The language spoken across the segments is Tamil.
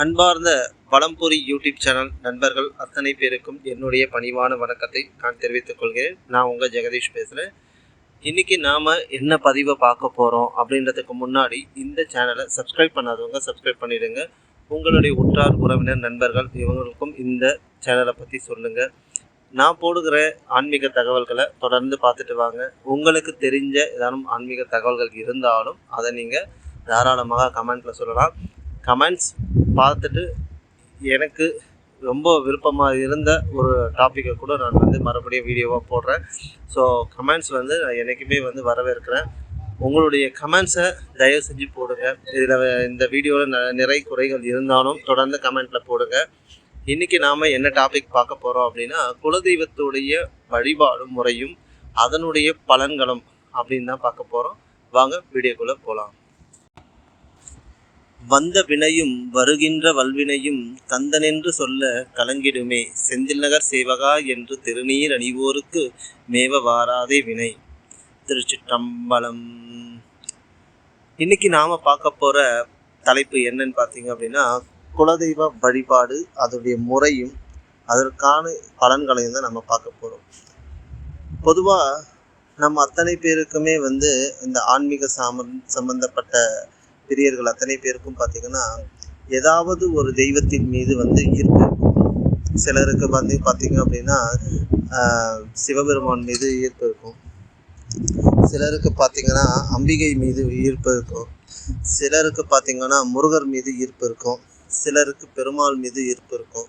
அன்பார்ந்த வளம்புரி யூடியூப் சேனல் நண்பர்கள் அத்தனை பேருக்கும் என்னுடைய பணிவான வணக்கத்தை நான் தெரிவித்துக் கொள்கிறேன். நான் உங்கள் ஜெகதீஷ் பேசுகிறேன் இன்றைக்கி நாம் என்ன பதிவை பார்க்க போகிறோம் அப்படின்றதுக்கு முன்னாடி இந்த சேனலை சப்ஸ்கிரைப் பண்ணாதவங்க சப்ஸ்கிரைப் பண்ணிவிடுங்க உங்களுடைய உற்றார் உறவினர் நண்பர்கள் இவங்களுக்கும் இந்த சேனலை பற்றி சொல்லுங்கள் நான் போடுகிற ஆன்மீக தகவல்களை தொடர்ந்து பார்த்துட்டு வாங்க. உங்களுக்கு தெரிஞ்ச ஏதானும் ஆன்மீக தகவல்கள் இருந்தாலும் அதை நீங்கள் தாராளமாக கமெண்ட்டில் சொல்லலாம். கமெண்ட்ஸ் பார்த்துட்டு எனக்கு ரொம்ப விருப்பமாக இருந்த ஒரு டாப்பிக்கை கூட நான் வந்து மறுபடியும் வீடியோவாக போடுறேன். ஸோ கமெண்ட்ஸ் வந்து நான் என்றைக்குமே வந்து வரவேற்கிறேன். உங்களுடைய கமெண்ட்ஸை தயவு செஞ்சு போடுங்க. இதில் இந்த வீடியோவில் ந நிறை குறைகள் இருந்தாலும் தொடர்ந்து கமெண்ட்டில் போடுங்க. இன்றைக்கி நாம் என்ன டாபிக் பார்க்க போகிறோம் அப்படின்னா குலதெய்வத்துடைய வழிபாடு முறையும் அதனுடைய பலன்களும் அப்படின்னு தான் பார்க்க போகிறோம் வாங்க வீடியோக்குள்ளே போகலாம் வந்த வினையும் வருகின்ற வல்வினையும் கந்தனென்று சொல்ல கலங்கிடுமே. செந்தில்நகர் சேவகா என்று திருநீர் அணிவோருக்கு மேவ வாராதே வினை. திருச்சிற்றம்பலம். இன்னைக்கு நாம பார்க்க போற தலைப்பு என்னன்னு பார்த்தீங்க அப்படின்னா குலதெய்வ வழிபாடு அதோடைய முறையும் அதற்கான பலன்களையும் தான் நம்ம பார்க்க போறோம். பொதுவாக நம்ம அத்தனை பேருக்குமே வந்து இந்த ஆன்மீக சாம சம்பந்தப்பட்ட பிரியர்கள் அத்தனை பேருக்கும் பார்த்தீங்கன்னா ஏதாவது ஒரு தெய்வத்தின் மீது வந்து ஈர்ப்பு இருக்கும். சிலருக்கு வந்து பார்த்தீங்க அப்படின்னா சிவபெருமான் மீது ஈர்ப்பு இருக்கும். சிலருக்கு பார்த்தீங்கன்னா அம்பிகை மீது ஈர்ப்பு இருக்கும். சிலருக்கு பார்த்தீங்கன்னா முருகர் மீது ஈர்ப்பு இருக்கும். சிலருக்கு பெருமாள் மீது ஈர்ப்பு இருக்கும்.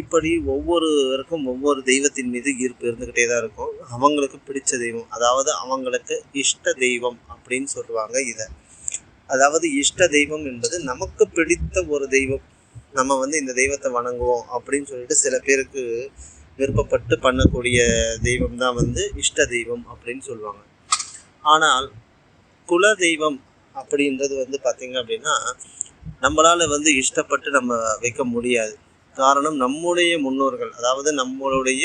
இப்படி ஒவ்வொருவருக்கும் ஒவ்வொரு தெய்வத்தின் மீது ஈர்ப்பு இருந்துக்கிட்டே தான் இருக்கும். அவங்களுக்கு பிடிச்ச தெய்வம் அதாவது அவங்களுக்கு இஷ்ட தெய்வம் அப்படின்னு சொல்லுவாங்க இதை. அதாவது இஷ்ட தெய்வம் என்பது நமக்கு பிடித்த ஒரு தெய்வம். நம்ம வந்து இந்த தெய்வத்தை வணங்குவோம் அப்படின்னு சொல்லிட்டு சில பேருக்கு விருப்பப்பட்டு பண்ணக்கூடிய தெய்வம் தான் வந்து இஷ்ட தெய்வம் அப்படின்னு சொல்லுவாங்க. ஆனால் குல தெய்வம் அப்படின்றது வந்து பார்த்திங்க அப்படின்னா நம்மளால் வந்து இஷ்டப்பட்டு நம்ம வைக்க முடியாது. காரணம் நம்முடைய முன்னோர்கள் அதாவது நம்மளுடைய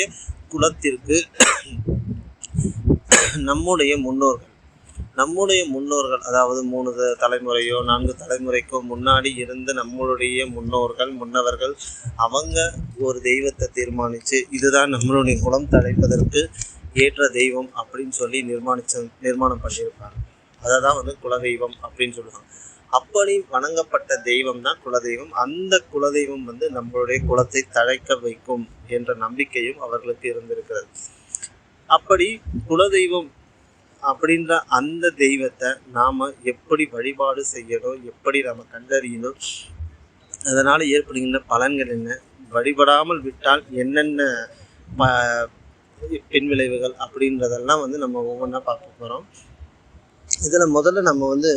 குலத்திற்கு நம்முடைய முன்னோர்கள். நம்முடைய முன்னோர்கள் அதாவது மூணு தலைமுறையோ நான்கு தலைமுறைக்கோ முன்னாடி இருந்த நம்மளுடைய முன்னோர்கள் முன்னவர்கள் அவங்க ஒரு தெய்வத்தை தீர்மானித்து இதுதான் நம்மளுடைய குலம் தழைப்பதற்கு ஏற்ற தெய்வம் அப்படின்னு சொல்லி நிர்மாணிச்ச நிர்மாணம் பண்ணியிருப்பாங்க. அதை தான் வந்து குலதெய்வம் அப்படின்னு சொல்லுவாங்க. அப்படி வணங்கப்பட்ட தெய்வம் தான் குலதெய்வம். அந்த குலதெய்வம் வந்து நம்மளுடைய குலத்தை தழைக்க வைக்கும் என்ற நம்பிக்கையும் அவர்களுக்கு இருந்திருக்கிறது. அப்படி குலதெய்வம் அப்படின்ற அந்த தெய்வத்தை நாம் எப்படி வழிபாடு செய்யணும் எப்படி நாம் கண்டறியணும் அதனால் ஏற்படுகின்ற பலன்கள் என்ன? வழிபடாமல் விட்டால் என்னென்ன ப பின்விளைவுகள் அப்படின்றதெல்லாம் வந்து நம்ம ஒவ்வொன்றா பார்க்க போகிறோம் இதில் முதல்ல நம்ம வந்து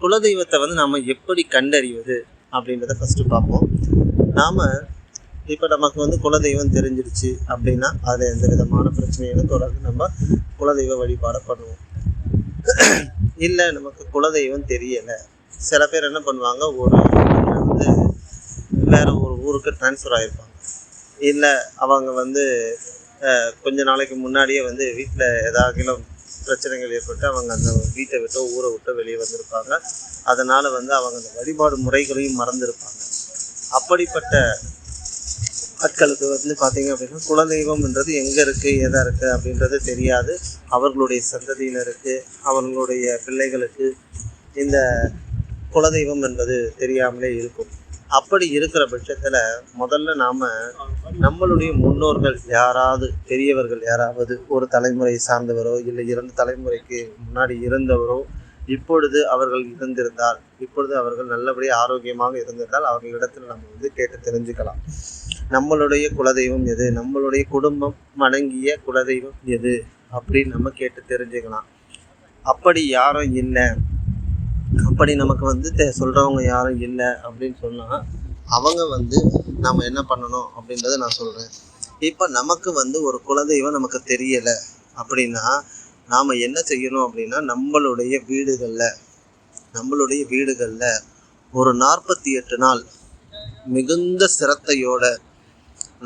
குலதெய்வத்தை வந்து நாம் எப்படி கண்டறிவது அப்படின்றத ஃபஸ்ட்டு பார்ப்போம். நாம் இப்போ நமக்கு வந்து குலதெய்வம் தெரிஞ்சிருச்சு அப்படின்னா அதில் எந்த விதமான பிரச்சனையும் தொடர்ந்து நம்ம குலதெய்வ வழிபாடை பண்ணுவோம். இல்லை நமக்கு குலதெய்வம் தெரியலை. சில பேர் என்ன பண்ணுவாங்க ஒரு வந்து வேறு ஒரு ஊருக்கு ட்ரான்ஸ்ஃபர் ஆகிருப்பாங்க இல்லை அவங்க வந்து கொஞ்ச நாளைக்கு முன்னாடியே வந்து வீட்டில் ஏதாகிலும் பிரச்சனைகள் ஏற்பட்டு அவங்க அந்த வீட்டை விட்டோ ஊரை விட்டோ வெளியே வந்திருப்பாங்க. அதனால் வந்து அவங்க அந்த வழிபாடு முறைகளையும் மறந்துருப்பாங்க. அப்படிப்பட்ட ஆட்களுக்கு வந்து பார்த்தீங்க அப்படின்னா குலதெய்வம்ன்றது எங்கே இருக்குது எதாக இருக்குது அப்படின்றது தெரியாது. அவர்களுடைய சந்ததியினருக்கு அவர்களுடைய பிள்ளைகளுக்கு இந்த குலதெய்வம் என்பது தெரியாமலே இருக்கும். அப்படி இருக்கிற பட்சத்தில் முதல்ல நாம் நம்மளுடைய முன்னோர்கள் யாராவது பெரியவர்கள் யாராவது ஒரு தலைமுறை சார்ந்தவரோ இல்லை இரண்டு தலைமுறைக்கு முன்னாடி இருந்தவரோ இப்பொழுது அவர்கள் இருந்திருந்தால் இப்பொழுது அவர்கள் நல்லபடியாக ஆரோக்கியமாக இருந்திருந்தால் அவர்களிடத்தில் நம்ம வந்து கேட்டு தெரிஞ்சுக்கலாம். நம்மளுடைய குலதெய்வம் எது? நம்மளுடைய குடும்பம் வணங்கிய குலதெய்வம் எது? அப்படின்னு நம்ம கேட்டு தெரிஞ்சுக்கலாம். அப்படி யாரும் இல்லை. அப்படி நமக்கு வந்து தெ- சொல்கிறவங்க யாரும் இல்லை அப்படின்னு சொன்னால் அவங்க வந்து நம்ம என்ன பண்ணணும் அப்படின்றத நான் சொல்கிறேன் இப்போ நமக்கு வந்து ஒரு குலதெய்வம் நமக்கு தெரியலை அப்படின்னா நாம் என்ன செய்யணும் அப்படின்னா நம்மளுடைய வீடுகளில் நம்மளுடைய வீடுகளில் ஒரு நாற்பத்தி எட்டு நாள் மிகுந்த சிரத்தையோட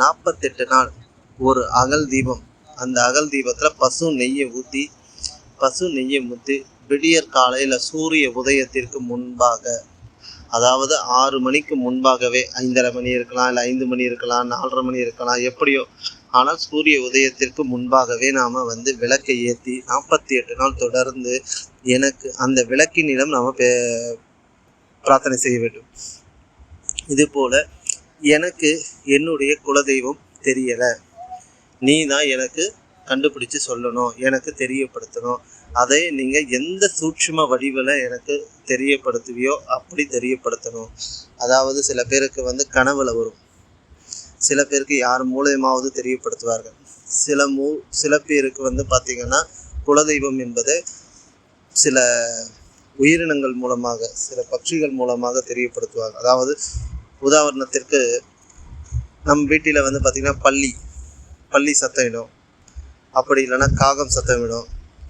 நாற்பத்தெட்டு நாள் ஒரு அகல் தீபம். அந்த அகல் தீபத்தில் பசு நெய்யை ஊற்றி பசு நெய்யை ஊற்றி விடியற் காலையில் சூரிய உதயத்திற்கு முன்பாக அதாவது ஆறு மணிக்கு முன்பாகவே ஐந்தரை மணி இருக்கலாம் இல்லை ஐந்து மணி இருக்கலாம் நாலரை மணி இருக்கலாம் எப்படியோ ஆனால் சூரிய உதயத்திற்கு முன்பாகவே நாம் வந்து விளக்கை ஏற்றி நாற்பத்தி எட்டு நாள் தொடர்ந்து எனக்கு அந்த விளக்கினிடம் நாம் பிரார்த்தனை செய்ய வேண்டும். இதுபோல் எனக்கு என்னுடைய குலதெய்வம் தெரியலை. நீ தான் எனக்கு கண்டுபிடிச்சு சொல்லணும் எனக்கு தெரியப்படுத்தணும். அதை நீங்கள் எந்த சூட்சும வடிவில் எனக்கு தெரியப்படுத்துவியோ அப்படி தெரியப்படுத்தணும். அதாவது சில பேருக்கு வந்து கனவுல வரும். சில பேருக்கு யார் மூலயமாவது தெரியப்படுத்துவார்கள். சில மூ சில பேருக்கு வந்து பார்த்திங்கன்னா குலதெய்வம் என்பது சில உயிரினங்கள் மூலமாக சில பட்சிகள் மூலமாக தெரியப்படுத்துவாங்க அதாவது உதாரணத்திற்கு நம் வீட்டில் வந்து பார்த்திங்கன்னா பள்ளி பள்ளி சத்தமிடும் அப்படி இல்லைன்னா காகம் சத்தமிடும்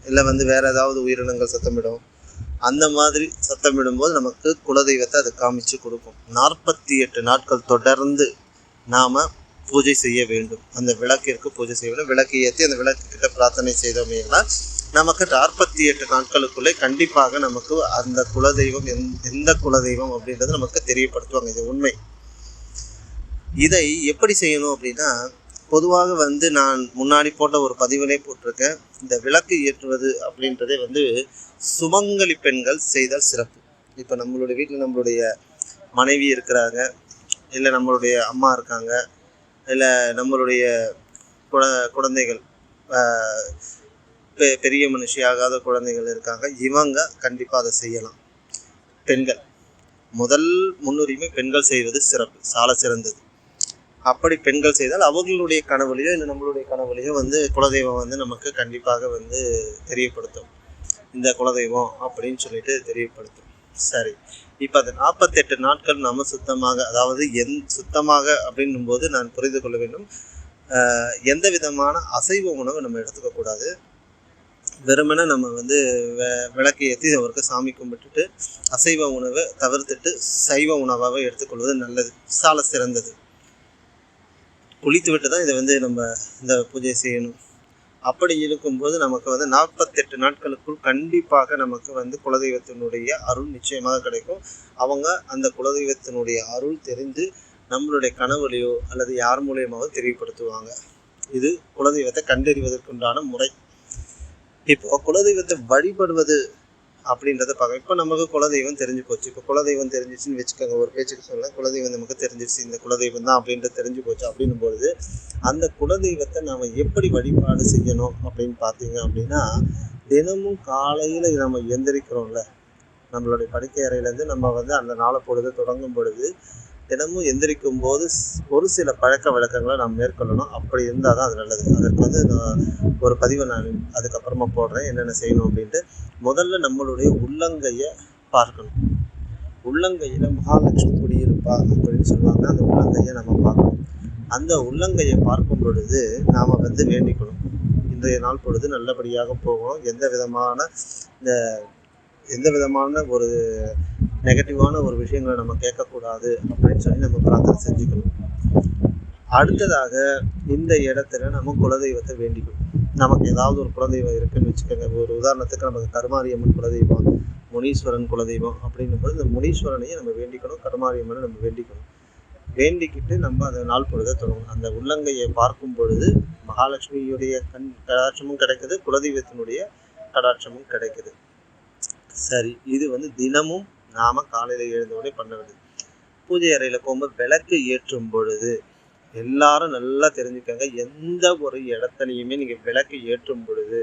இல்லை வந்து வேறு ஏதாவது உயிரினங்கள் சத்தமிடும் அந்த மாதிரி சத்தமிடும்போது நமக்கு குலதெய்வத்தை அது காமிச்சு கொடுக்கும். நாற்பத்தி எட்டு நாட்கள் தொடர்ந்து நாம் பூஜை செய்ய வேண்டும். அந்த விளக்கிற்கு பூஜை செய்ய வேண்டும். விளக்கு ஏற்றி அந்த விளக்கு கிட்ட பிரார்த்தனை செய்தோமேனா நமக்கு நாற்பத்தி எட்டு நாட்களுக்குள்ளே கண்டிப்பாக நமக்கு அந்த குலதெய்வம் எந் எந்த குலதெய்வம் அப்படின்றது நமக்கு தெரியப்படுத்துவாங்க. இது உண்மை. இதை எப்படி செய்யணும் அப்படின்னா பொதுவாக வந்து நான் முன்னாடி போட்ட ஒரு பதிவிலே போட்டிருக்கேன். இந்த விளக்கு ஏற்றுவது அப்படின்றதே வந்து சுமங்கலி பெண்கள் செய்தால் சிறப்பு. இப்போ நம்மளுடைய வீட்டில் நம்மளுடைய மனைவி இருக்கிறாங்க இல்லை நம்மளுடைய அம்மா இருக்காங்க இல்லை நம்மளுடைய குழ குழந்தைகள் பெ- பெரிய மனுஷியாகாத குழந்தைகள் இருக்காங்க. இவங்க கண்டிப்பாக அதை செய்யலாம். பெண்கள். முதல் முன்னுரிமை பெண்கள் செய்வது சிறப்பு. சால சிறந்தது. அப்படி பெண்கள் செய்தால் அவர்களுடைய கனவுலையோ இல்லை நம்மளுடைய கனவுலையோ வந்து குலதெய்வம் வந்து நமக்கு கண்டிப்பாக வந்து தெரியப்படுத்தும். இந்த குலதெய்வம் அப்படின்னு சொல்லிட்டு தெரியப்படுத்தும். சரி. இப்போ அந்த நாற்பத்தெட்டு நாட்கள் நம்ம சுத்தமாக அதாவது எந் சுத்தமாக அப்படின்னும் போது நான் புரிந்து கொள்ள வேண்டும். எந்த விதமான அசைவ உணவு நம்ம எடுத்துக்கக்கூடாது. வெறுமனே நம்ம வந்து வெ- விளக்கு ஏற்றி அவருக்கு சாமி கும்பிட்டுட்டு அசைவ உணவை தவிர்த்துட்டு சைவ உணவாக எடுத்துக்கொள்வது நல்லது. சால சிறந்தது. குளித்து விட்டு தான் இதை வந்து நம்ம இந்த பூஜை செய்யணும். அப்படி இருக்கும்போது நமக்கு வந்து நாற்பத்தெட்டு நாட்களுக்குள் கண்டிப்பாக நமக்கு வந்து குலதெய்வத்தினுடைய அருள் நிச்சயமாக கிடைக்கும். அவங்க அந்த குலதெய்வத்தினுடைய அருள் தெரிந்து நம்மளுடைய கனவுலையோ அல்லது யார் மூலியமாவது தெரியப்படுத்துவாங்க. இது குலதெய்வத்தை கண்டறிவதற்குண்டான முறை. இப்போ குலதெய்வத்தை வழிபடுவது அப்படின்றத பார்க்கலாம் இப்போ நமக்கு குலதெய்வம் தெரிஞ்சு போச்சு. இப்போ குலதெய்வம் தெரிஞ்சிச்சுன்னு வச்சுக்கோங்க. ஒரு பேச்சுக்கு சொல்ல குலதெய்வம் நமக்கு தெரிஞ்சிருச்சு. இந்த குலதெய்வம் தான் அப்படின்றது தெரிஞ்சு போச்சு அப்படின்னும் பொழுது அந்த குலதெய்வத்தை நாம் எப்படி வழிபாடு செய்யணும் அப்படின்னு பார்த்தீங்க அப்படின்னா தினமும் காலையில் நம்ம எந்திரிக்கிறோம்ல. நம்மளுடைய படுக்கை அறையிலேருந்து நம்ம வந்து அந்த நாளை பொழுது தொடங்கும் பொழுது தினமும் எந்திரிக்கும் போது ஒரு சில பழக்க வழக்கங்களை நாம் மேற்கொள்ளணும். அப்படி இருந்தால் தான் அது நல்லது. அதற்கு வந்து நான் ஒரு பதிவை நான் அதுக்கப்புறமா போடுறேன். என்னென்ன செய்யணும் அப்படின்ட்டு முதல்ல நம்மளுடைய உள்ளங்கையை பார்க்கணும். உள்ளங்கையில் மகாலட்சுமி குடியிருப்பா அப்படின்னு சொல்லுவாங்க. அந்த உள்ளங்கையை நம்ம பார்க்கணும். அந்த உள்ளங்கையை பார்க்கும் பொழுது நாம் வந்து வேண்டிக்கணும். இன்றைய நாள் பொழுது நல்லபடியாக போகணும். எந்த விதமான இந்த எந்த விதமான ஒரு நெகட்டிவான ஒரு விஷயங்களை நம்ம கேட்கக்கூடாது அப்படின்னு சொல்லி நம்ம பிரார்த்தனை செஞ்சுக்கணும். அடுத்ததாக இந்த இடத்துல நம்ம குலதெய்வத்தை வேண்டிக்கணும். நமக்கு ஏதாவது ஒரு குலதெய்வம் இருக்குன்னு வச்சுக்கோங்க. ஒரு உதாரணத்துக்கு நமக்கு கருமாரியம்மன் குலதெய்வம் முனீஸ்வரன் குலதெய்வம் அப்படின்னும் போது இந்த முனீஸ்வரனையும் நம்ம வேண்டிக்கணும் கருமாரியம்மனை நம்ம வேண்டிக்கணும். வேண்டிக்கிட்டு நம்ம அந்த நாள் பொழுதை தொடங்கணும். அந்த உள்ளங்கையை பார்க்கும் பொழுது மகாலட்சுமியுடைய கண் கடாட்சமும் கிடைக்குது குலதெய்வத்தினுடைய கடாட்சமும் கிடைக்குது. சரி இது வந்து தினமும் நாம காலையில எழுந்தவுடனே பண்ண வேண்டியது. பூஜை அறையில போகும்போது விளக்கு ஏற்றும் பொழுது எல்லாரும் நல்லா தெரிஞ்சுக்கங்க. எந்த ஒரு இடத்துலையுமே நீங்க விளக்கு ஏற்றும் பொழுது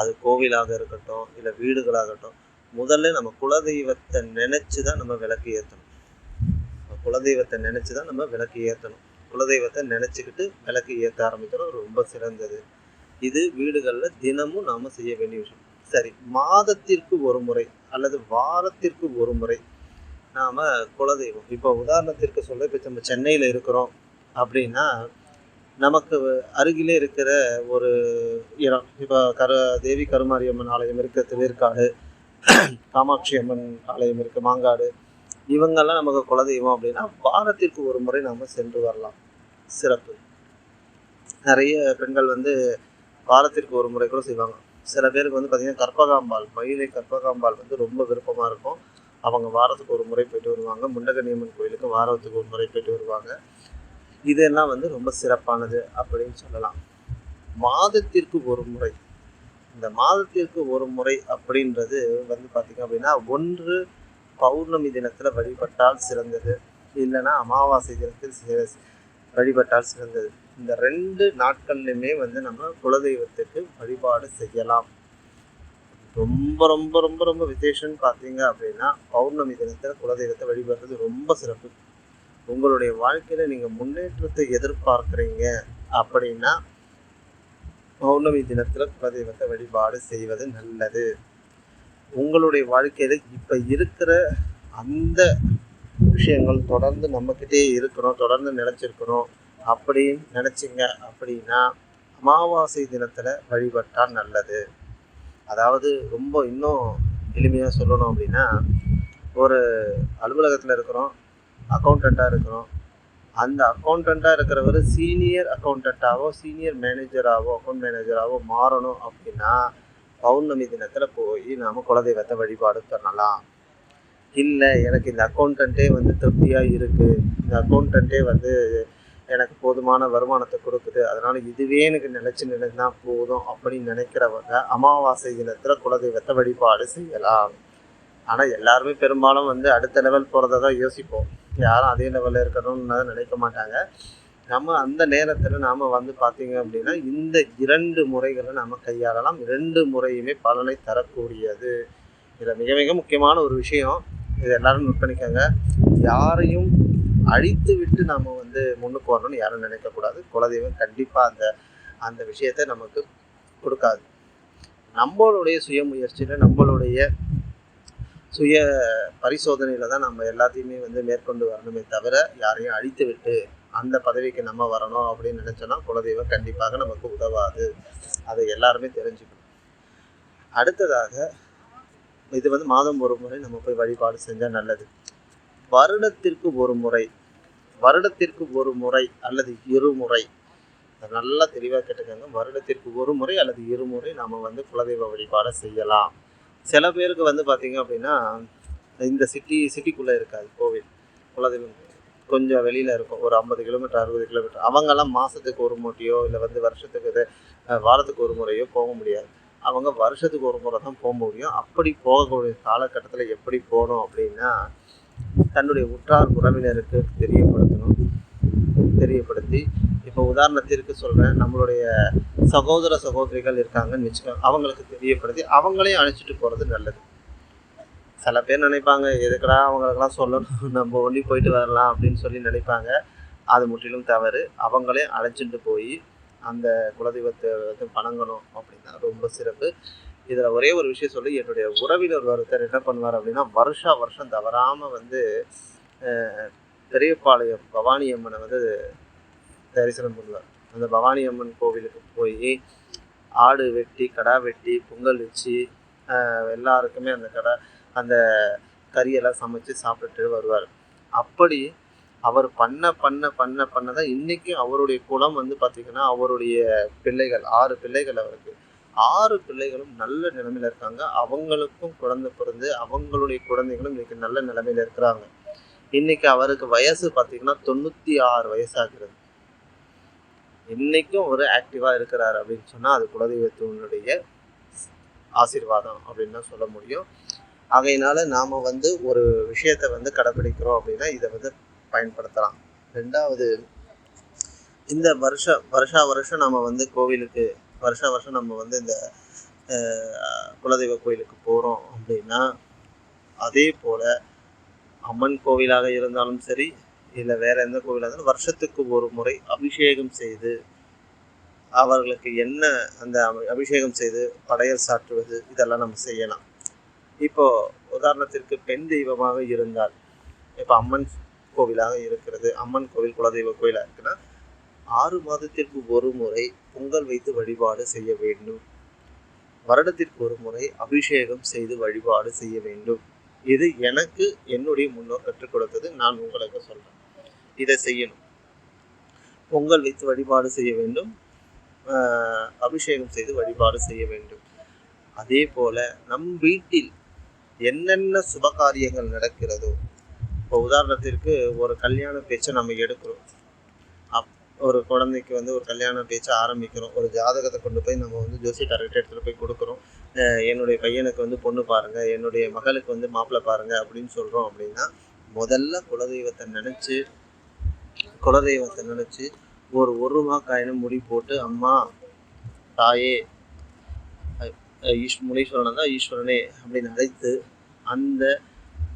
அது கோவிலாக இருக்கட்டும் இல்லை வீடுகளாகட்டும் முதல்ல நம்ம குலதெய்வத்தை நினச்சி தான் நம்ம விளக்கு ஏற்றணும் குலதெய்வத்தை நினச்சி தான் நம்ம விளக்கு ஏற்றணும் குலதெய்வத்தை நினைச்சுக்கிட்டு விளக்கு ஏற்ற ஆரம்பித்தோம் ரொம்ப சிறந்தது. இது வீடுகளில் தினமும் நாம செய்ய வேண்டிய விஷயம். சரி மாதத்திற்கு ஒரு முறை அல்லது வாரத்திற்கு ஒரு முறை நாம் குலதெய்வம். இப்போ உதாரணத்திற்கு சொல்ல இப்போ நம்ம சென்னையில் இருக்கிறோம் அப்படின்னா நமக்கு அருகிலே இருக்கிற ஒரு இடம் இப்போ கரு தேவி கருமாரியம்மன் ஆலயம் இருக்குது திருவேற்காடு காமாட்சி அம்மன் ஆலயம் இருக்குது மாங்காடு. இவங்கெல்லாம் நமக்கு குலதெய்வம் அப்படின்னா வாரத்திற்கு ஒரு முறை நாம் சென்று வரலாம். சிறப்பு. நிறைய பெண்கள் வந்து வாரத்திற்கு ஒரு முறை கூட செய்வாங்க. சில பேருக்கு வந்து பார்த்திங்கன்னா கற்பகாம்பாள் மயிலை கற்பகாம்பாள் வந்து ரொம்ப விருப்பமாக இருக்கும். அவங்க வாரத்துக்கு ஒரு முறை போயிட்டு வருவாங்க. முண்டகனியம்மன் கோயிலுக்கு வாரத்துக்கு ஒரு முறை போயிட்டு வருவாங்க. இதெல்லாம் வந்து ரொம்ப சிறப்பானது அப்படின்னு சொல்லலாம். மாதத்திற்கு ஒரு முறை. இந்த மாதத்திற்கு ஒரு முறை அப்படின்றது வந்து பார்த்திங்க அப்படின்னா ஒன்று பௌர்ணமி தினத்தில் வழிபட்டால் சிறந்தது. இல்லைன்னா அமாவாசை தினத்தில் வழிபட்டால் சிறந்தது. இந்த ரெண்டு நாட்கள்லையுமே வந்து நம்ம குலதெய்வத்துக்கு வழிபாடு செய்யலாம். ரொம்ப ரொம்ப ரொம்ப ரொம்ப விசேஷம்னு பார்த்தீங்க அப்படின்னா பௌர்ணமி தினத்தில் குலதெய்வத்தை வழிபடுறது ரொம்ப சிறப்பு. உங்களுடைய வாழ்க்கையில் நீங்கள் முன்னேற்றத்தை எதிர்பார்க்குறீங்க அப்படின்னா பௌர்ணமி தினத்தில் குலதெய்வத்தை வழிபாடு செய்வது நல்லது. உங்களுடைய வாழ்க்கையில் இப்போ இருக்கிற அந்த விஷயங்கள் தொடர்ந்து நம்மக்கிட்டே இருக்கிறோம் தொடர்ந்து நினச்சிருக்கிறோம் அப்படின்னு நினச்சிங்க அப்படின்னா அமாவாசை தினத்தில் வழிபட்டால் நல்லது. அதாவது ரொம்ப இன்னும் எளிமையாக சொல்லணும் அப்படின்னா ஒரு அலுவலகத்தில் இருக்கிறோம் அக்கௌண்டண்ட்டாக இருக்கிறோம். அந்த அக்கௌண்டண்ட்டாக இருக்கிறவர் சீனியர் அக்கௌண்டண்ட்டாவோ சீனியர் மேனேஜராகவோ அக்கௌண்ட் மேனேஜராகவோ மாறணும் அப்படின்னா பௌர்ணமி தினத்தில் போய் நாம் குலதெய்வத்தை வழிபாடு பண்ணலாம். இல்லை எனக்கு இந்த அக்கௌண்டண்ட்டே வந்து திருப்தியாக இருக்குது இந்த அக்கௌண்டண்ட்டே வந்து எனக்கு போதுமான வருமானத்தை கொடுக்குது. அதனால் இதுவே எனக்கு நினச்சி நினைந்தா போதும் அப்படின்னு நினைக்கிறவங்க அமாவாசை தினத்தில் குலதெய்வத்தை வழிபாடு செய்யலாம். ஆனால் எல்லாருமே பெரும்பாலும் வந்து அடுத்த லெவல் போகிறத தான் யோசிப்போம். யாரும் அதே லெவலில் இருக்கணும்னு நினைக்க மாட்டாங்க. நம்ம அந்த நேரத்தில் நாம் வந்து பார்த்திங்க அப்படின்னா இந்த இரண்டு முறைகளை நம்ம கையாளலாம். இரண்டு முறையுமே பலனை தரக்கூடியது. இதில் மிக மிக முக்கியமான ஒரு விஷயம் இது எல்லாரும் நோட் பண்ணிக்கோங்க. யாரையும் அழித்து விட்டு நாம் வந்து முன்னுக்கு வரணும்னு யாரும் நினைக்கக்கூடாது. குலதெய்வம் கண்டிப்பாக அந்த அந்த விஷயத்தை நமக்கு கொடுக்காது. நம்மளுடைய சுய முயற்சியில் நம்மளுடைய சுய பரிசோதனையில் தான் நம்ம எல்லாத்தையுமே வந்து மேற்கொண்டு வரணுமே தவிர யாரையும் அழித்து விட்டு அந்த பதவிக்கு நம்ம வரணும் அப்படின்னு நினச்சோன்னா குலதெய்வம் கண்டிப்பாக நமக்கு உதவாது. அதை எல்லாருமே தெரிஞ்சுக்கணும். அடுத்ததாக இது வந்து மாதம் ஒரு முறை நம்ம போய் வழிபாடு செஞ்சால் நல்லது. வருடத்திற்கு ஒரு முறை வருடத்திற்கு ஒரு முறை அல்லது இருமுறை நல்லா தெளிவாக கேட்டுக்கோங்க. வருடத்திற்கு ஒரு முறை அல்லது இருமுறை நம்ம வந்து குலதெய்வ வழிபாடை செய்யலாம். சில பேருக்கு வந்து பார்த்திங்க அப்படின்னா இந்த சிட்டி சிட்டிக்குள்ளே இருக்காது கோவில். குலதெய்வம் கொஞ்சம் வெளியில் இருக்கும். ஒரு ஐம்பது கிலோமீட்டர் அறுபது கிலோமீட்டர். அவங்கெல்லாம் மாதத்துக்கு ஒரு முறையோ இல்லை வந்து வருஷத்துக்கு இது வாரத்துக்கு ஒரு முறையோ போக முடியாது. அவங்க வருஷத்துக்கு ஒரு முறை தான் போக முடியும். அப்படி போகக்கூடிய காலகட்டத்தில் எப்படி போகணும் அப்படின்னா தன்னுடைய உற்றார் உறவினருக்கு தெரியப்படுத்தணும். தெரியப்படுத்தி இப்போ உதாரணத்திற்கு சொல்கிறேன் நம்மளுடைய சகோதர சகோதரிகள் இருக்காங்கன்னு வச்சுக்கோங்க அவங்களுக்கு தெரியப்படுத்தி அவங்களையும் அழைச்சிட்டு போகிறது நல்லது. சில பேர் நினைப்பாங்க எதுக்குடா அவங்களுக்கெல்லாம் சொல்லணும் நம்ம ஒண்டி போயிட்டு வரலாம் அப்படின்னு சொல்லி நினைப்பாங்க. அது முற்றிலும் தவறு. அவங்களே அழைச்சிட்டு போய் அந்த குலதெய்வத்தை வந்து வணங்கணும் அப்படின்னா ரொம்ப சிறப்பு. இதில் ஒரே ஒரு விஷயம் சொல்லி என்னுடைய உறவினர் ஒருத்தர் என்ன பண்ணுவார் அப்படின்னா வருஷா வருஷம் தவறாமல் வந்து பெரியபாளையம் பவானி அம்மனை வந்து தரிசனம் பண்ணுவார். அந்த பவானி அம்மன் கோவிலுக்கு போய் ஆடு வெட்டி கடா வெட்டி பொங்கல் வச்சு எல்லாருக்குமே அந்த கடை அந்த கறியெல்லாம் சமைச்சு சாப்பிட்டுட்டு வருவார். அப்படி அவர் பண்ண பண்ண பண்ண பண்ண தான் இன்றைக்கும் அவருடைய குலம் வந்து பார்த்திங்கன்னா அவருடைய பிள்ளைகள் ஆறு பிள்ளைகள் அவருக்கு. ஆறு பிள்ளைகளும் நல்ல நிலைமையில இருக்காங்க. அவங்களுக்கும் குழந்தை பிறந்து அவங்களுடைய குழந்தைகளும் இன்னைக்கு நல்ல நிலைமையில இருக்கிறாங்க. இன்னைக்கு அவருக்கு வயசு பார்த்தீங்கன்னா தொண்ணூற்றி ஆறு வயசாகிறது. இன்னைக்கும் ஒரு ஆக்டிவாக இருக்கிறார் அப்படின்னு சொன்னால் அது குலதெய்வத்தினுடைய ஆசீர்வாதம் அப்படின்னு தான் சொல்ல முடியும். ஆகையினால நாம் வந்து ஒரு விஷயத்தை வந்து கடைப்பிடிக்கிறோம் அப்படின்னா இதை வந்து பயன்படுத்தலாம். ரெண்டாவது இந்த வருஷம் வருஷா வருஷம் நம்ம வந்து கோவிலுக்கு வருஷம் வருஷம் நம்ம வந்து இந்த குலதெய்வ கோயிலுக்கு போகிறோம் அப்படின்னா அதே போல் அம்மன் கோவிலாக இருந்தாலும் சரி இல்லை வேற எந்த கோவிலாக இருந்தாலும் வருஷத்துக்கு ஒரு முறை அபிஷேகம் செய்து அவர்களுக்கு என்ன அந்த அபி- அபிஷேகம் செய்து படையல் சாற்றுவது இதெல்லாம் நம்ம செய்யலாம். இப்போ உதாரணத்திற்கு பெண் தெய்வமாக இருந்தால் இப்போ அம்மன் கோவிலாக இருக்கிறது அம்மன் கோவில் குலதெய்வ கோயிலாக இருக்குன்னா ஆறு மாதத்திற்கு ஒரு முறை பொங்கல் வைத்து வழிபாடு செய்ய வேண்டும். வருடத்திற்கு ஒரு முறை அபிஷேகம் செய்து வழிபாடு செய்ய வேண்டும். இது எனக்கு என்னுடைய முன்னோர் கற்றுக் கொடுத்தது. நான் உங்களுக்கு சொல்றேன். இதை செய்யணும். பொங்கல் வைத்து வழிபாடு செய்ய வேண்டும். அபிஷேகம் செய்து வழிபாடு செய்ய வேண்டும். அதே போல நம் வீட்டில் என்னென்ன சுபகாரியங்கள் நடக்கிறதோ இப்போ உதாரணத்திற்கு ஒரு கல்யாண பேச்சை நம்ம எடுக்கிறோம். ஒரு குழந்தைக்கு வந்து ஒரு கல்யாண பேச்சு ஆரம்பிக்கிறோம். ஒரு ஜாதகத்தை கொண்டு போய் நம்ம வந்து ஜோசியக்காரர்கிட்ட எடுத்துகிட்டு போய் கொடுக்குறோம். என்னுடைய பையனுக்கு வந்து பொண்ணு பாருங்கள் என்னுடைய மகளுக்கு வந்து மாப்பிள்ளை பாருங்கள் அப்படின்னு சொல்கிறோம் அப்படின்னா முதல்ல குலதெய்வத்தை நினச்சி குலதெய்வத்தை நினச்சி ஒரு ஒரு காயினும் முடி போட்டு அம்மா தாயே ஈஸ் முனீஸ்வரனை தான் ஈஸ்வரனே அப்படின்னு அழைத்து அந்த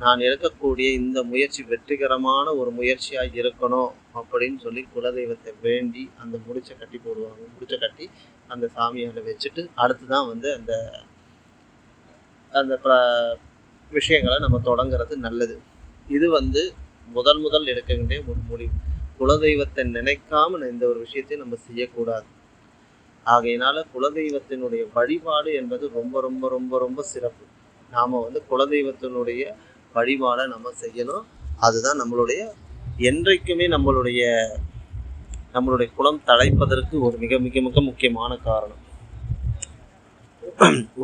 நான் எடுக்கக்கூடிய இந்த முயற்சி வெற்றிகரமான ஒரு முயற்சியாக இருக்கணும் அப்படின்னு சொல்லி குலதெய்வத்தை வேண்டி அந்த முடிச்சை கட்டி போடுவாங்க. முடிச்சை கட்டி அந்த சாமியால வச்சுட்டு அடுத்து தான் வந்து அந்த அந்த ப- விஷயங்களை நம்ம தொடங்குறது நல்லது. இது வந்து முதல் முதல் எடுக்க வேண்டிய ஒரு முடிவு. குலதெய்வத்தை நினைக்காம இந்த ஒரு விஷயத்தை நம்ம செய்யக்கூடாது. ஆகையினால குலதெய்வத்தினுடைய வழிபாடு என்பது ரொம்ப ரொம்ப ரொம்ப ரொம்ப சிறப்பு. நாம வந்து குலதெய்வத்தினுடைய வழிபாடை நம்ம செய்யணும். அதுதான் நம்மளுடைய என்றைக்குமே நம்மளுடைய நம்மளுடைய குலம் தழைப்பதற்கு ஒரு மிக மிக மிக முக்கியமான காரணம்.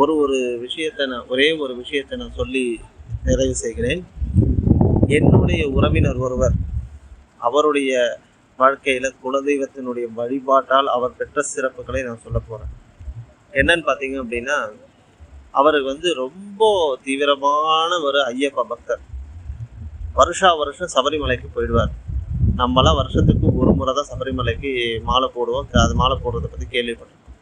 ஒரு ஒரு விஷயத்தை நான் ஒரே ஒரு விஷயத்தை நான் சொல்லி நிறைவு செய்கிறேன். என்னுடைய உறவினர் ஒருவர் அவருடைய வாழ்க்கையில் குலதெய்வத்தினுடைய வழிபாட்டால் அவர் பெற்ற சிறப்புகளை நான் சொல்ல போகிறேன் என்னன்னு பார்த்தீங்க அப்படின்னா அவர் வந்து ரொம்ப தீவிரமான ஒரு ஐயப்ப பக்தர். வருஷா வருஷம் சபரிமலைக்கு போயிடுவார். நம்மளாம் வருஷத்துக்கு ஒரு முறை தான் சபரிமலைக்கு மாலை போடுவோம். அது மாலை போடுறத பற்றி கேள்விப்பட்டிருக்கோம்.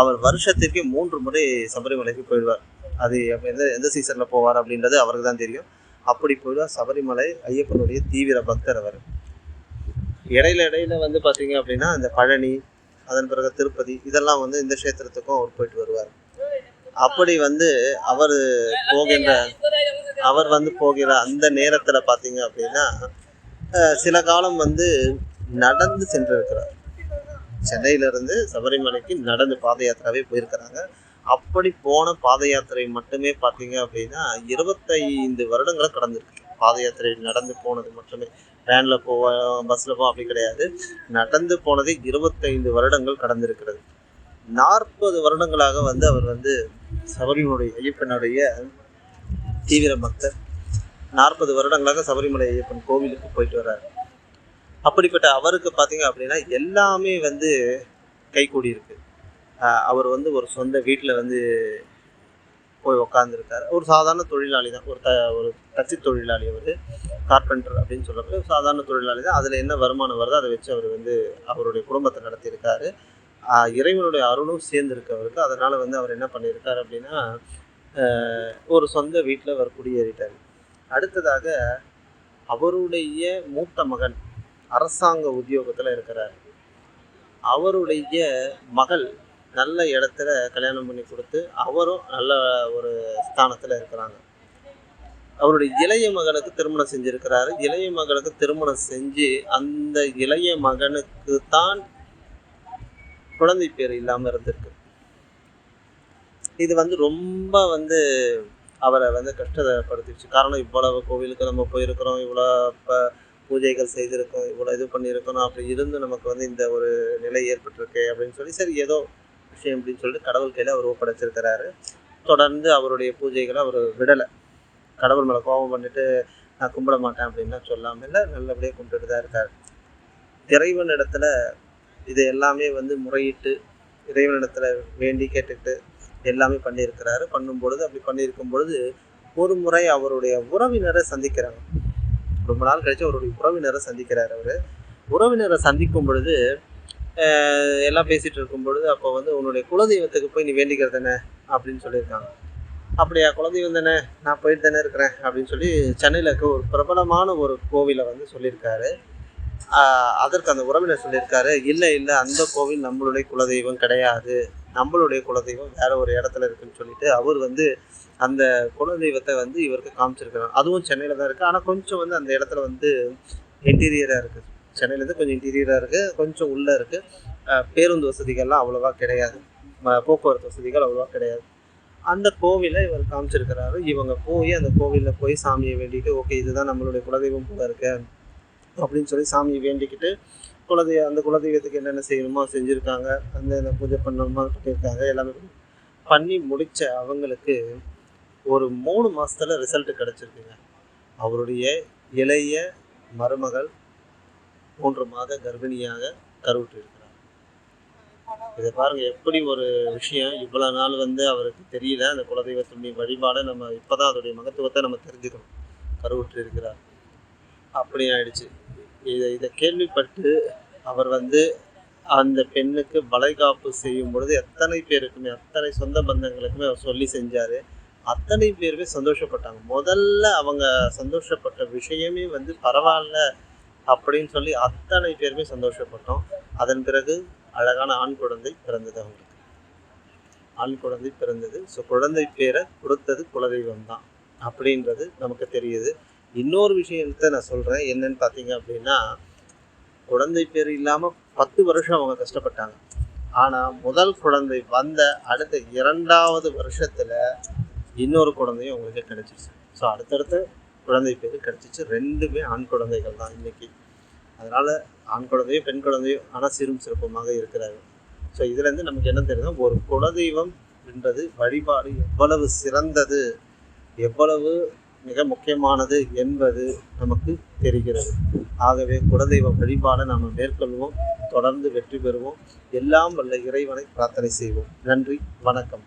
அவர் வருஷத்திற்கு மூன்று முறை சபரிமலைக்கு போயிடுவார். அது எந்த எந்த சீசனில் போவார் அப்படின்றது அவருக்கு தான் தெரியும். அப்படி போயிடுவார் சபரிமலை ஐயப்பனுடைய தீவிர பக்தர் அவர். இடையில இடையில வந்து பார்த்தீங்க அப்படின்னா இந்த பழனி அதன் பிறகு திருப்பதி இதெல்லாம் வந்து இந்த க்ஷேத்திரத்துக்கும் அவர் போயிட்டு வருவார். அப்படி வந்து அவர் போகின்ற அவர் வந்து போகிற அந்த நேரத்தில் பார்த்தீங்க அப்படின்னா சில காலம் வந்து நடந்து சென்றிருக்கிறார். சென்னையிலிருந்து சபரிமலைக்கு நடந்து பாத யாத்திராவே போயிருக்கிறாங்க. அப்படி போன பாத யாத்திரை மட்டுமே பார்த்தீங்க அப்படின்னா இருபத்தைந்து வருடங்களை கடந்திருக்கு. பாத யாத்திரை நடந்து போனது மட்டுமே. வேனில் போவோம் பஸ்ஸில் போவோம் அப்படி கிடையாது. நடந்து போனது இருபத்தைந்து வருடங்கள் கடந்திருக்கிறது. நாற்பது வருடங்களாக வந்து அவர் வந்து சபரிமலை ஐயப்பனுடைய தீவிர பக்தர். நாற்பது வருடங்களாக சபரிமலை ஐயப்பன் கோவிலுக்கு போயிட்டு வர்றாரு. அப்படிப்பட்ட அவருக்கு பார்த்தீங்க அப்படின்னா எல்லாமே வந்து கைகூடி இருக்கு. அவர் வந்து ஒரு சொந்த வீட்டில் வந்து போய் உக்காந்துருக்காரு. ஒரு சாதாரண தொழிலாளி தான். ஒரு த ஒரு தச்சு தொழிலாளி அவர் கார்பெண்டர் அப்படின்னு சொல்லக்கூடிய சாதாரண தொழிலாளி தான். அதில் என்ன வருமானம் வருதோ அதை வச்சு அவர் வந்து அவருடைய குடும்பத்தை நடத்தியிருக்காரு. இறைவனுடைய அருளும் சேர்ந்துருக்கு அவருக்கு அதனால் வந்து அவர் என்ன பண்ணியிருக்காரு அப்படின்னா ஒரு சொந்த வீட்டில் அவர் குடியேறிட்டார். அடுத்ததாக அவருடைய மூத்த மகன் அரசாங்க உத்தியோகத்தில் இருக்கிறார். அவருடைய மகள் நல்ல இடத்துல கல்யாணம் பண்ணி கொடுத்து அவரும் நல்ல ஒரு ஸ்தானத்தில் இருக்கிறாங்க. அவருடைய இளைய மகனுக்கு திருமணம் செஞ்சுருக்கிறாரு. இளைய மகனுக்கு திருமணம் செஞ்சு அந்த இளைய மகனுக்கு தான் குழந்தை பேர் இல்லாமல் இருந்திருக்கு. இது வந்து ரொம்ப வந்து அவரை வந்து கஷ்டப்படுத்திடுச்சு. காரணம் இவ்வளவு கோவிலுக்கு நம்ம போயிருக்கிறோம் இவ்வளோ இப்போ பூஜைகள் செய்திருக்கோம் இவ்வளோ இது பண்ணியிருக்கணும் அப்படி இருந்து நமக்கு வந்து இந்த ஒரு நிலை ஏற்பட்டிருக்கு அப்படின்னு சொல்லி சரி ஏதோ விஷயம் அப்படின்னு சொல்லிட்டு கடவுள் கையில் அவர் ஒப்படைச்சிருக்கிறாரு. தொடர்ந்து அவருடைய பூஜைகளை அவர் விடலை. கடவுள் மேலே கோபம் பண்ணிட்டு நான் கும்பிட மாட்டேன் அப்படின்லாம் சொல்லாமல் இல்லை நல்லபடியாக கும்பிட்டுட்டு தான் இருக்கார். இறைவன் இடத்துல இது எல்லாமே வந்து முறையிட்டு இறைவனிடத்தில் வேண்டி கேட்டுக்கிட்டு எல்லாமே பண்ணியிருக்கிறாரு. பண்ணும் பொழுது அப்படி பண்ணியிருக்கும் பொழுது ஒரு முறை அவருடைய உறவினரை சந்திக்கிறாங்க. ரொம்ப நாள் கழிச்சு அவருடைய உறவினரை சந்திக்கிறார் அவர். உறவினரை சந்திக்கும் பொழுது எல்லாம் பேசிகிட்டு இருக்கும் பொழுது அப்போ வந்து உன்னுடைய குலதெய்வத்துக்கு போய் நீ வேண்டிக்கிறதானே அப்படின்னு சொல்லியிருக்காங்க. அப்படியா குலதெய்வம் தானே? நான் போயிட்டு தானே இருக்கிறேன். அப்படின்னு சொல்லி சென்னையில் இருக்க ஒரு பிரபலமான ஒரு கோவிலை வந்து சொல்லியிருக்காரு. அதற்கு அந்த உறவினர் சொல்லியிருக்காரு இல்லை இல்லை அந்த கோவில் நம்மளுடைய குலதெய்வம் கிடையாது. நம்மளுடைய குலதெய்வம் வேற ஒரு இடத்துல இருக்குன்னு சொல்லிட்டு அவர் வந்து அந்த குலதெய்வத்தை வந்து இவருக்கு காமிச்சிருக்கிறார். அதுவும் சென்னையில் தான் இருக்குது ஆனால் கொஞ்சம் வந்து அந்த இடத்துல வந்து இன்டீரியராக இருக்குது சென்னையிலேருந்து கொஞ்சம் இன்டீரியராக இருக்குது கொஞ்சம் உள்ளே இருக்குது பேருந்து வசதிகள்லாம் அவ்வளோவா கிடையாது. போக்குவரத்து வசதிகள் அவ்வளோவா கிடையாது. அந்த கோவிலை இவர் காமிச்சிருக்கிறாரு. இவங்க போய் அந்த கோவிலில் போய் சாமியை வேண்டிட்டு ஓகே இதுதான் நம்மளுடைய குலதெய்வம் போல இருக்குது அப்படின்னு சொல்லி சாமியை வேண்டிக்கிட்டு குலதெய்வ அந்த குலதெய்வத்துக்கு என்னென்ன செய்யணுமோ செஞ்சுருக்காங்க. அந்த என்ன பூஜை பண்ணணுமோ பண்ணியிருக்காங்க. எல்லாமே பண்ணி- முடித்த அவங்களுக்கு ஒரு மூணு மாதத்தில் ரிசல்ட் கிடச்சிருக்குங்க. அவருடைய இளைய மருமகள் மூன்று மாத கர்ப்பிணியாக கருவிட்டு இருக்கிறார். இதை பாருங்க எப்படி ஒரு விஷயம். இவ்வளோ நாள் வந்து அவருக்கு தெரியல அந்த குலதெய்வத்தினுடைய வழிபாடை நம்ம இப்பதான் அதோடைய மகத்துவத்தை நம்ம தெரிஞ்சுக்கணும். கருவுற்று இருக்கிறார். அப்படி ஆயிடுச்சு. இதை இதை கேள்விப்பட்டு அவர் வந்து அந்த பெண்ணுக்கு வளைகாப்பு செய்யும் பொழுது எத்தனை பேருக்குமே அத்தனை சொந்த பந்தங்களுக்குமே அவர் சொல்லி செஞ்சார். அத்தனை பேருமே சந்தோஷப்பட்டாங்க. முதல்ல அவங்க சந்தோஷப்பட்ட விஷயமே வந்து பரவாயில்ல அப்படின்னு சொல்லி அத்தனை பேருமே சந்தோஷப்பட்டோம். அதன் பிறகு அழகான ஆண் குழந்தை பிறந்தது அவங்களுக்கு. ஆண் குழந்தை பிறந்தது. ஸோ குழந்தை பேரை கொடுத்தது குலதெய்வம் தான் அப்படின்றது நமக்கு தெரியுது. இன்னொரு விஷயத்த நான் சொல்கிறேன் என்னன்னு பார்த்தீங்க அப்படின்னா குழந்தை பேர் இல்லாமல் பத்து வருஷம் அவங்க கஷ்டப்பட்டாங்க. ஆனால் முதல் குழந்தை வந்த அடுத்த இரண்டாவது வருஷத்தில் இன்னொரு குழந்தையும் அவங்களுக்கு கிடைச்சிச்சு ஸோ அடுத்தடுத்த குழந்தை பேர் கிடச்சிச்சு. ரெண்டுமே ஆண் குழந்தைகள் தான் இன்றைக்கி அதனால் ஆண் குழந்தையும் பெண் குழந்தையும் ஆனால் சிறும் சிறப்புமாக இருக்கிறாங்க ஸோ இதுலேருந்து நமக்கு என்ன தெரியுதுன்னா ஒரு குலதெய்வம் என்பது வழிபாடு எவ்வளவு சிறந்தது எவ்வளவு மிக முக்கியமானது என்பது நமக்கு தெரிகிறது. ஆகவே குலதெய்வ வழிபாடை நாம் மேற்கொள்வோம் தொடர்ந்து வெற்றி பெறுவோம். எல்லாம் வல்ல இறைவனை பிரார்த்தனை செய்வோம். நன்றி வணக்கம்.